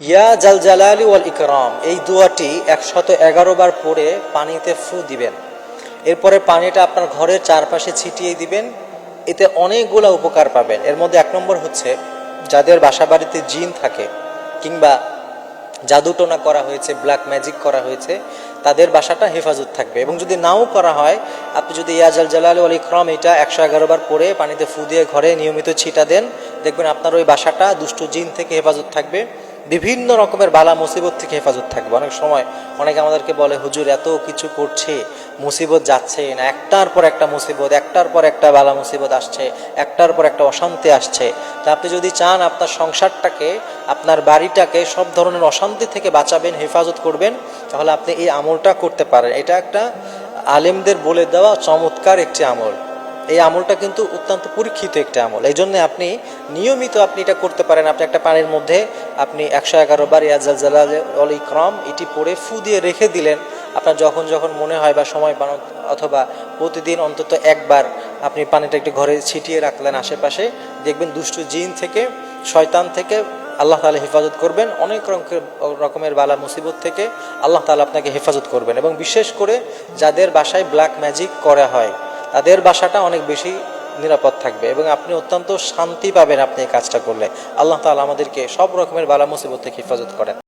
ইয়া জাল জালালি ওয়াল ইকরাম, এই দোয়াটি একশত এগারো বার পড়ে পানিতে ফু দিবেন। এরপরে পানিটা আপনার ঘরের চারপাশে ছিটিয়ে দিবেন। এতে অনেকগুলা উপকার পাবেন। এর মধ্যে এক নম্বর হচ্ছে যাদের বাসা বাড়িতে জিন থাকে কিংবা জাদুটোনা করা হয়েছে ব্ল্যাক ম্যাজিক করা হয়েছে, তাদের বাসাটা হেফাজত থাকবে। এবং যদি নাও করা হয়, আপনি যদি ইয়াজাল জালাল আল ইকরাম, এটা একশো এগারো বার পরে পানিতে ফু দিয়ে ঘরে নিয়মিত ছিটা দেন, দেখবেন আপনার ওই বাসাটা দুষ্ট জিন থেকে হেফাজত থাকবে। বিভিন্ন রকমের বালা মুসিবত থেকে হেফাজত থাকবে। অনেক সময় অনেকে আমাদেরকে বলে, হুজুর, এত কিছু করছে, মুসিবত যাচ্ছে না। একটার পর একটা মুসিবত, একটার পর একটা বালা মুসিবত আসছে, একটার পর একটা অশান্তি আসছে। তা আপনি যদি চান আপনার সংসারটাকে, আপনার বাড়িটাকে সব ধরনের অশান্তি থেকে বাঁচাবেন, হেফাজত করবেন, তাহলে আপনি এই আমলটা করতে পারেন। এটা একটা আলেমদের বলে দেওয়া চমৎকার একটি আমল। এই আমলটা কিন্তু অত্যন্ত পরীক্ষিত একটা আমল। এই জন্য আপনি নিয়মিত আপনি এটা করতে পারেন। আপনি একটা পানির মধ্যে আপনি একশো এগারো বার ইয়াজাল অল ইকরাম এটি পরে ফু দিয়ে রেখে দিলেন। আপনার যখন যখন মনে হয় বা সময় পান, অথবা প্রতিদিন অন্তত একবার আপনি পানিটা একটু ঘরে ছিটিয়ে রাখলেন আশেপাশে, দেখবেন দুষ্টু জিন থেকে, শয়তান থেকে আল্লাহ তালা হেফাজত করবেন। অনেক রকমের বালা মুসিবত থেকে আল্লাহ তালা আপনাকে হেফাজত করবেন। এবং বিশেষ করে যাদের বাসায় ব্ল্যাক ম্যাজিক করা হয় তাদের বাসাটা অনেক বেশি নিরাপদ থাকবে এবং আপনি অত্যন্ত শান্তি পাবেন আপনি এই কাজটা করলে। আল্লাহ তালা আমাদেরকে সব রকমের বালা মুসিবত থেকে হেফাজত করেন।